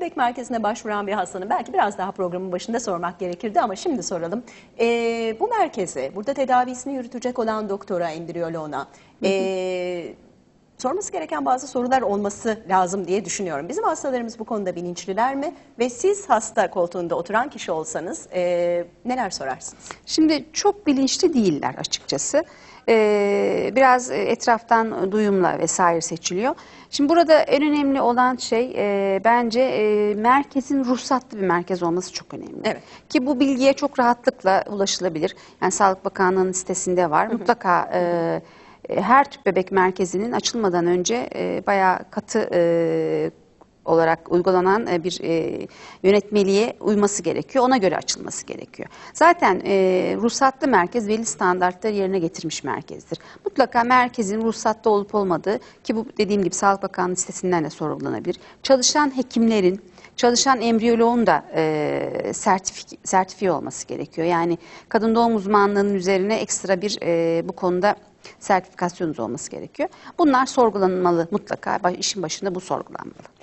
bebek merkezine başvuran bir hastanın belki biraz daha programın başında sormak gerekirdi ama şimdi soralım. Ee, bu merkeze, burada tedavisini yürütecek olan doktora, embriyoloğuna ee, sorması gereken bazı sorular olması lazım diye düşünüyorum. Bizim hastalarımız bu konuda bilinçliler mi? Ve siz hasta koltuğunda oturan kişi olsanız ee, neler sorarsınız? Şimdi çok bilinçli değiller açıkçası. Ee, biraz etraftan duyumla vesaire seçiliyor. Şimdi burada en önemli olan şey e, bence e, merkezin ruhsatlı bir merkez olması çok önemli. Evet. Ki bu bilgiye çok rahatlıkla ulaşılabilir. Yani Sağlık Bakanlığı'nın sitesinde var. Mutlaka e, e, her tüp bebek merkezinin açılmadan önce e, bayağı katı e, olarak uygulanan e, bir e, yönetmeliğe uyması gerekiyor. Ona göre açılması gerekiyor. Zaten e, ruhsatlı merkez belli standartları yerine getirmiş merkezdir. Mutlaka merkezin ruhsatlı olup olmadığı ki bu dediğim gibi Sağlık Bakanlığı sitesinden de sorgulanabilir. Çalışan hekimlerin Çalışan embriyoloğun da e, sertifik, sertifiye olması gerekiyor. Yani kadın doğum uzmanlığının üzerine ekstra bir e, bu konuda sertifikasyonunuz olması gerekiyor. Bunlar sorgulanmalı mutlaka. İşin başında bu sorgulanmalı.